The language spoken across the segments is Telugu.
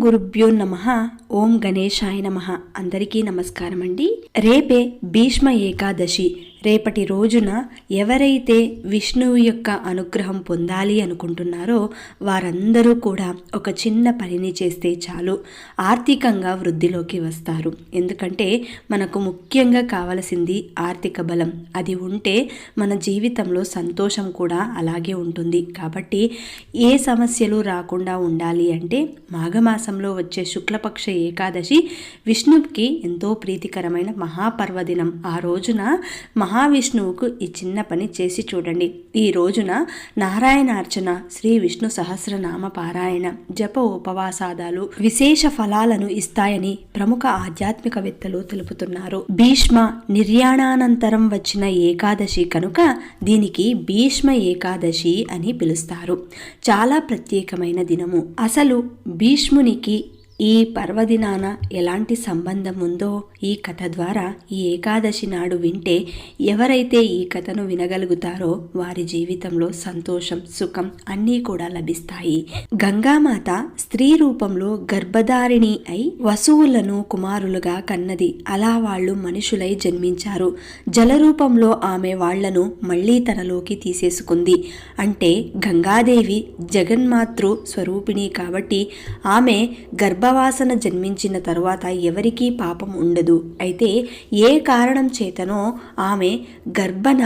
గురుభ్యో నమ ఓం గణేశాయ నమ. అందరికీ నమస్కారం అండి రేపే భీష్మ ఏకాదశి. రేపటి రోజున ఎవరైతే విష్ణువు యొక్క అనుగ్రహం పొందాలి అనుకుంటున్నారో వారందరూ కూడా ఒక చిన్న పనిని చేస్తే చాలు. ఆర్థికంగా వృద్ధిలోకి వస్తారు. ఎందుకంటే మనకు ముఖ్యంగా కావలసింది ఆర్థిక బలం. అది ఉంటే మన జీవితంలో సంతోషం కూడా అలాగే ఉంటుంది. కాబట్టి ఏ సమస్యలు రాకుండా ఉండాలి అంటే మాఘమాసంలో వచ్చే శుక్లపక్ష ఏకాదశి విష్ణువుకి ఎంతో ప్రీతికరమైన మహాపర్వదినం. ఆ రోజున మహా మహావిష్ణువుకు ఈ చిన్న పని చేసి చూడండి. ఈ రోజున నారాయణార్చన శ్రీ విష్ణు సహస్రనామ పారాయణ జప ఉపవాసాదాలు విశేష ఫలాలను ఇస్తాయని ప్రముఖ ఆధ్యాత్మికవేత్తలు తెలుపుతున్నారు. భీష్మ నిర్యాణానంతరం వచ్చిన ఏకాదశి కనుక దీనికి భీష్మ ఏకాదశి అని పిలుస్తారు. చాలా ప్రత్యేకమైన దినము. అసలు భీష్మునికి ఈ పర్వదినాన ఎలాంటి సంబంధం ఉందో ఈ కథ ద్వారా ఈ ఏకాదశి నాడు వింటే ఎవరైతే ఈ కథను వినగలుగుతారో వారి జీవితంలో సంతోషం సుఖం అన్నీ కూడా లభిస్తాయి. గంగామాత స్త్రీ రూపంలో గర్భధారిణి అయి వసువులను కుమారులుగా కన్నది. అలా వాళ్ళు మనుషులై జన్మించారు. జల రూపంలో ఆమె వాళ్ళను మళ్ళీ తనలోకి తీసేసుకుంది. అంటే గంగాదేవి జగన్మాతృ స్వరూపిణి కాబట్టి ఆమె గర్భ గర్భవాసన జన్మించిన తరువాత ఎవరికీ పాపం ఉండదు. అయితే ఏ కారణం చేతనో ఆమె గర్భన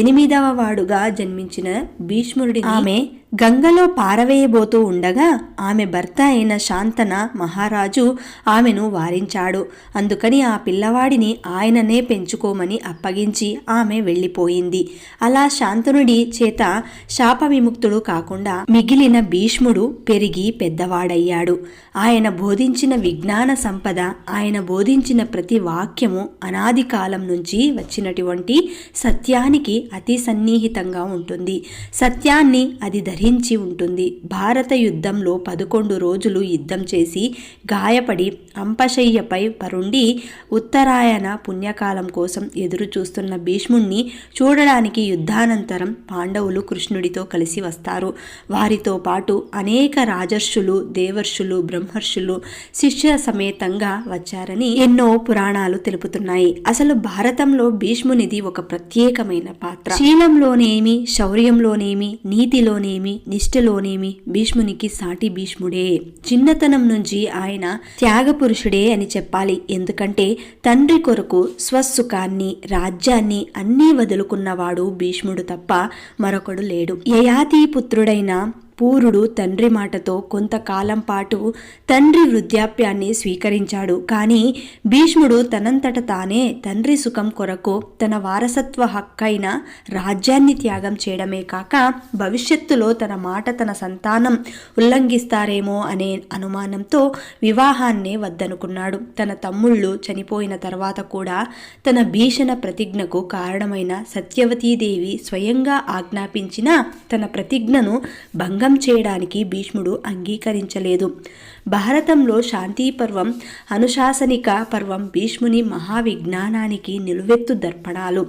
ఎనిమిదవ వాడుగా జన్మించిన భీష్ముడి ఆమె గంగలో పారవేయబోతూ ఉండగా ఆమె భర్త అయిన శాంతన మహారాజు ఆమెను వారించాడు. అందుకని ఆ పిల్లవాడిని ఆయననే పెంచుకోమని అప్పగించి ఆమె వెళ్ళిపోయింది. అలా శాంతనుడి చేత శాప విముక్తుడు కాకుండా మిగిలిన భీష్ముడు పెరిగి పెద్దవాడయ్యాడు. ఆయన బోధించిన విజ్ఞాన సంపద ఆయన బోధించిన ప్రతి వాక్యము అనాది కాలం నుంచి వచ్చినటువంటి సత్యానికి అతి సన్నిహితంగా ఉంటుంది. సత్యాన్ని అది ధరించి ఉంటుంది. భారత యుద్ధంలో పదకొండు రోజులు యుద్ధం చేసి గాయపడి అంపశయ్యపై పరుండి ఉత్తరాయణ పుణ్యకాలం కోసం ఎదురు చూస్తున్న భీష్ముణ్ణి చూడడానికి యుద్ధానంతరం పాండవులు కృష్ణుడితో కలిసి వస్తారు. వారితో పాటు అనేక రాజర్షులు దేవర్షులు బ్రహ్మర్షులు శిష్య సమేతంగా వచ్చారని ఎన్నో పురాణాలు తెలుపుతున్నాయి. అసలు భారతంలో భీష్మునిది ఒక ప్రత్యేకమైన పాత్ర. శీలంలోనేమి శౌర్యంలోనేమి నీతిలోనేమి నిష్ఠలోనేమి భీష్మునికి సాటి భీష్ముడే. చిన్నతనం నుంచి ఆయన త్యాగపురుషుడే అని చెప్పాలి. ఎందుకంటే తండ్రి కొరకు స్వసుఖాన్ని రాజ్యాన్ని అన్నీ వదులుకున్నవాడు భీష్ముడు తప్ప మరొకడు లేడు. యయాతి పుత్రుడైన పూరుడు తండ్రి మాటతో కొంతకాలం పాటు తండ్రి వృద్ధాప్యాన్ని స్వీకరించాడు. కానీ భీష్ముడు తనంతట తానే తండ్రి సుఖం కొరకు తన వారసత్వ హక్కైన రాజ్యాన్ని త్యాగం చేయడమే కాక భవిష్యత్తులో తన మాట తన సంతానం ఉల్లంఘిస్తారేమో అనే అనుమానంతో వివాహాన్నే వద్దనుకున్నాడు. తన తమ్ముళ్ళు చనిపోయిన తర్వాత కూడా తన భీషణ ప్రతిజ్ఞకు కారణమైన సత్యవతీదేవి స్వయంగా ఆజ్ఞాపించిన తన ప్రతిజ్ఞను భంగం చేయడానికి భీష్ముడు అంగీకరించలేదు. భారతంలో శాంతి పర్వం అనుశాసనిక పర్వం భీష్ముని మహావిజ్ఞానానికి నిలువెత్తు దర్పణాలు.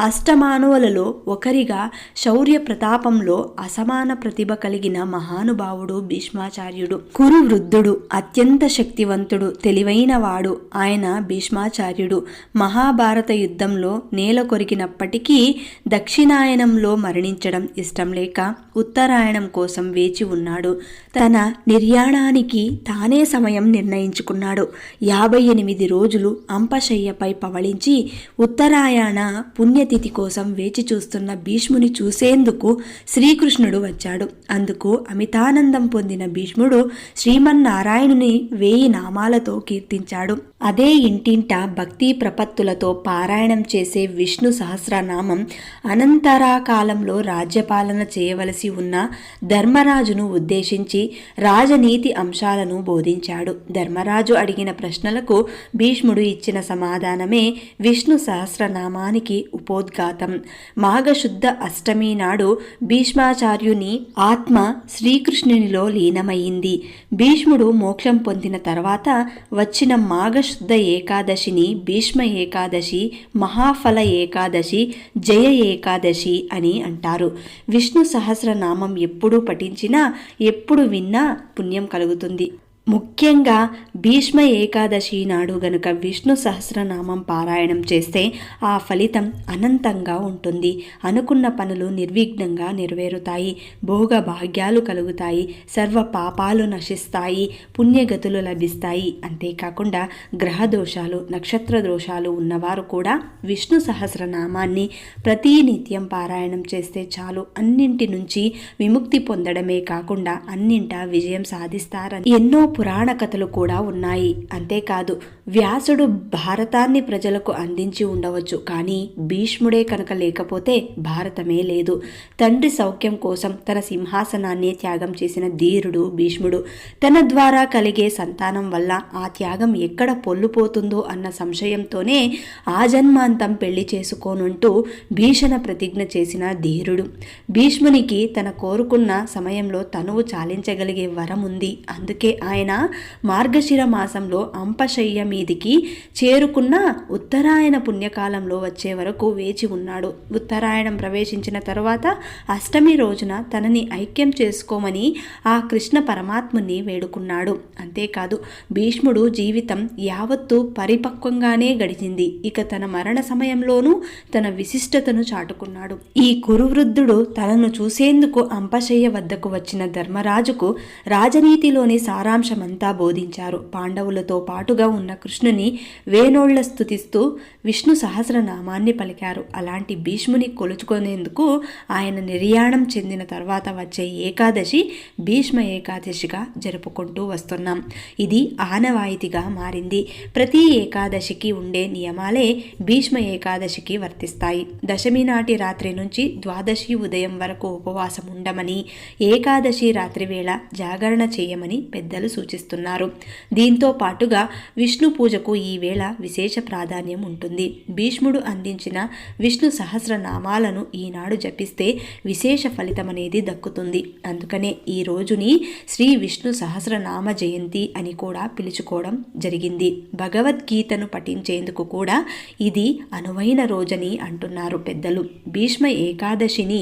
అష్టమానవులలో ఒకరిగా శౌర్య ప్రతాపంలో అసమాన ప్రతిభ కలిగిన మహానుభావుడు భీష్మాచార్యుడు. కురు వృద్ధుడు అత్యంత శక్తివంతుడు తెలివైన వాడు ఆయన భీష్మాచార్యుడు. మహాభారత యుద్ధంలో నేల కొరికినప్పటికీ దక్షిణాయనంలో మరణించడం ఇష్టం లేక ఉత్తరాయణం కోసం వేచి ఉన్నాడు. తన నిర్యాణానికి తానే సమయం నిర్ణయించుకున్నాడు. యాభై ఎనిమిది రోజులు అంపశయ్యపై పవళించి ఉత్తరాయణ పుణ్యతిథి కోసం వేచి చూస్తున్న భీష్ముని చూసేందుకు శ్రీకృష్ణుడు వచ్చాడు. అందుకు అమితానందం పొందిన భీష్ముడు శ్రీమన్నారాయణుని వేయి నామాలతో కీర్తించాడు. అదే ఇంటింట భక్తి ప్రపత్తులతో పారాయణం చేసే విష్ణు సహస్రనామం అనంతరాకాలంలో రాజ్యపాలన చేయవలసి ఉన్న ధర్మరాజును ఉద్దేశించి రాజనీతి అంశాలను బోధించాడు. ధర్మరాజు అడిగిన ప్రశ్నలకు భీష్ముడు ఇచ్చిన సమాధానమే విష్ణు సహస్రనామానికి ఉపోద్ఘాతం. మాఘశుద్ధ అష్టమి నాడు భీష్మాచార్యుని ఆత్మ శ్రీకృష్ణునిలో లీనమైంది. భీష్ముడు మోక్షం పొందిన తర్వాత వచ్చిన మాఘశుద్ధ ఏకాదశిని భీష్మ ఏకాదశి మహాఫల ఏకాదశి జయ ఏకాదశి అని అంటారు. విష్ణు సహస్రనామం ఎప్పుడు పఠించినా ఎప్పుడు విన్నా పుణ్యం కలుగుతుంది. ముఖ్యంగా భీష్మ ఏకాదశి నాడు గనుక విష్ణు సహస్రనామం పారాయణం చేస్తే ఆ ఫలితం అనంతంగా ఉంటుంది. అనుకున్న పనులు నిర్విఘ్నంగా నెరవేరుతాయి. భోగ భాగ్యాలు కలుగుతాయి. సర్వ పాపాలు నశిస్తాయి. పుణ్యగతులు లభిస్తాయి. అంతేకాకుండా గ్రహ దోషాలు నక్షత్ర దోషాలు ఉన్నవారు కూడా విష్ణు సహస్రనామాన్ని ప్రతినిత్యం పారాయణం చేస్తే చాలు. అన్నింటి నుంచి విముక్తి పొందడమే కాకుండా అన్నింటా విజయం సాధిస్తారని ఎన్నో పురాణ కథలు కూడా ఉన్నాయి. అంతేకాదు వ్యాసుడు భారతాన్ని ప్రజలకు అందించి ఉండవచ్చు. కానీ భీష్ముడే కనుక లేకపోతే భారతమే లేదు. తండ్రి సౌఖ్యం కోసం తన సింహాసనాన్ని త్యాగం చేసిన ధీరుడు భీష్ముడు తన ద్వారా కలిగే సంతానం వల్ల ఆ త్యాగం ఎక్కడ పొల్లుపోతుందో అన్న సంశయంతోనే ఆ జన్మాంతం పెళ్ళి చేసుకోనుంటూ భీషణ ప్రతిజ్ఞ చేసిన ధీరుడు. భీష్మునికి తన కోరుకున్న సమయంలో తనువు చాలించగలిగే వరం ఉంది అందుకే ఆయన మార్గశిర మాసంలో అంపశయ్య మీదికి చేరుకున్న ఉత్తరాయణ పుణ్యకాలంలో వచ్చే వరకు వేచి ఉన్నాడు. ఉత్తరాయణం ప్రవేశించిన తరువాత అష్టమి రోజున తనని ఐక్యం చేసుకోమని ఆ కృష్ణ పరమాత్ముని వేడుకున్నాడు. అంతేకాదు భీష్ముడు జీవితం యావత్తు పరిపక్వంగానే గడిచింది. ఇక తన మరణ సమయంలోనూ తన విశిష్టతను చాటుకున్నాడు. ఈ కురువృద్ధుడు తనను చూసేందుకు అంపశయ్య వద్దకు వచ్చిన ధర్మరాజుకు రాజనీతిలోని సారాంశమంతా బోధించారు. పాండవులతో పాటుగా ఉన్న కృష్ణుని వేణోళ్ళ స్థుతిస్తూ విష్ణు సహస్రనామాన్ని పలికారు. అలాంటి భీష్ముని కొలుచుకునేందుకు ఆయన నిర్యాణం చెందిన తర్వాత వచ్చే ఏకాదశి భీష్మ ఏకాదశిగా జరుపుకుంటూ వస్తున్నాం. ఇది ఆనవాయితీగా మారింది. ప్రతి ఏకాదశికి ఉండే నియమాలే భీష్మ ఏకాదశికి వర్తిస్తాయి. దశమి నాటి రాత్రి నుంచి ద్వాదశి ఉదయం వరకు ఉపవాసం ఉండమని ఏకాదశి రాత్రి వేళ జాగరణ చేయమని పెద్దలు సూచిస్తున్నారు. దీంతో పాటుగా విష్ణు పూజకు ఈవేళ విశేష ప్రాధాన్యం ఉంటుంది. భీష్ముడు అందించిన విష్ణు సహస్రనామాలను ఈనాడు జపిస్తే విశేష ఫలితం అనేది దక్కుతుంది. అందుకనే ఈ రోజుని శ్రీ విష్ణు సహస్రనామ జయంతి అని కూడా పిలుచుకోవడం జరిగింది. భగవద్గీతను పఠించేందుకు కూడా ఇది అనువైన రోజని అంటున్నారు పెద్దలు. భీష్మ ఏకాదశిని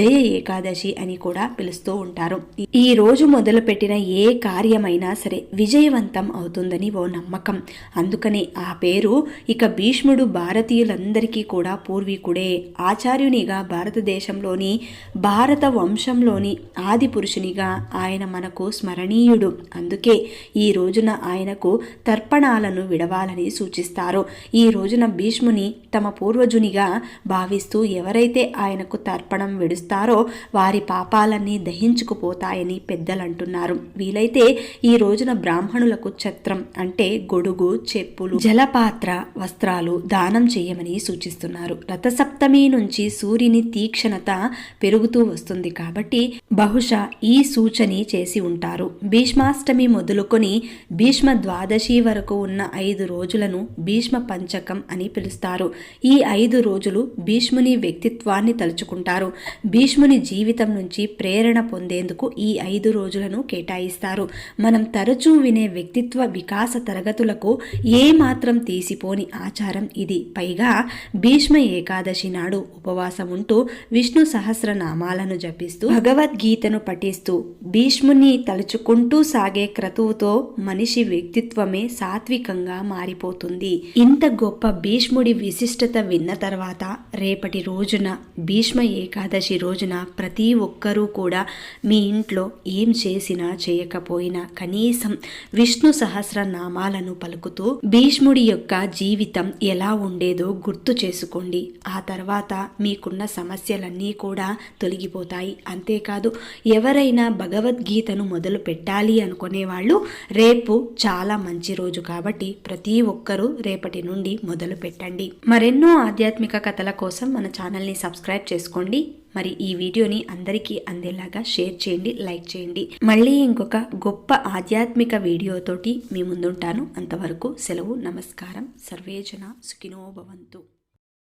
జయ ఏకాదశి అని కూడా పిలుస్తూ ఉంటారు. ఈ రోజు మొదలుపెట్టిన ఏ కార్యమైనా సరే విజయవంతం అవుతుందని ఓ నమ్మకం. అందుకనే ఆ పేరు ఇక భీష్ముడు భారతీయులందరికీ కూడా పూర్వీకుడే. ఆచార్యునిగా భారతదేశంలోని భారత వంశంలోని ఆది పురుషునిగా ఆయన మనకు స్మరణీయుడు. అందుకే ఈ రోజున ఆయనకు తర్పణాలను విడవాలని సూచిస్తారు. ఈ రోజున భీష్ముని తమ పూర్వజునిగా భావిస్తూ ఎవరైతే ఆయనకు తర్పణం విడుస్తారో వారి పాపాలన్నీ దహించుకుపోతాయని పెద్దలంటున్నారు. వీలైతే ఈ ఈ రోజున బ్రాహ్మణులకు ఛత్రం అంటే గొడుగు చెప్పులు జలపాత్ర వస్త్రాలు దానం చేయమని సూచిస్తున్నారు. రథసప్తమి నుంచి సూర్యుని తీక్షణత పెరుగుతూ వస్తుంది కాబట్టి బహుశా ఈ సూచని చేసి ఉంటారు. భీష్మాష్టమి మొదలుకొని భీష్మ ద్వాదశి వరకు ఉన్న ఐదు రోజులను భీష్మ పంచకం అని పిలుస్తారు. ఈ ఐదు రోజులు భీష్ముని వ్యక్తిత్వాన్ని తలుచుకుంటారు. భీష్ముని జీవితం నుంచి ప్రేరణ పొందేందుకు ఈ ఐదు రోజులను కేటాయిస్తారు. మన తరచూ వినే వ్యక్తిత్వ వికాస తరగతులకు ఏ మాత్రం తీసిపోని ఆచారం ఇది. పైగా భీష్మ ఏకాదశి నాడు ఉపవాసం ఉంటూ విష్ణు సహస్రనామాలను జపిస్తూ భగవద్గీతను పఠిస్తూ భీష్ముని తలుచుకుంటూ సాగే క్రతువుతో మనిషి వ్యక్తిత్వమే సాత్వికంగా మారిపోతుంది. ఇంత గొప్ప భీష్ముడి విశిష్టత విన్న తర్వాత రేపటి రోజున భీష్మ ఏకాదశి రోజున ప్రతి ఒక్కరూ కూడా మీ ఇంట్లో ఏం చేసినా చేయకపోయినా కనీసం విష్ణు సహస్రనామాలను పలుకుతూ భీష్ముడి యొక్క జీవితం ఎలా ఉండేదో గుర్తు చేసుకోండి. ఆ తర్వాత మీకున్న సమస్యలన్నీ కూడా తొలగిపోతాయి. అంతేకాదు ఎవరైనా భగవద్గీతను మొదలు పెట్టాలి అనుకునే వాళ్ళు రేపు చాలా మంచి రోజు కాబట్టి ప్రతి ఒక్కరూ రేపటి నుండి మొదలు పెట్టండి. మరెన్నో ఆధ్యాత్మిక కథల కోసం మన ఛానల్ని సబ్స్క్రైబ్ చేసుకోండి. మరి ఈ వీడియోని అందరికీ అందేలాగా షేర్ చేయండి లైక్ చేయండి. మళ్ళీ ఇంకొక గొప్ప ఆధ్యాత్మిక వీడియోతోటి మీ ముందుంటాను. అంతవరకు సెలవు నమస్కారం. సర్వేజన సుఖినోభవంతు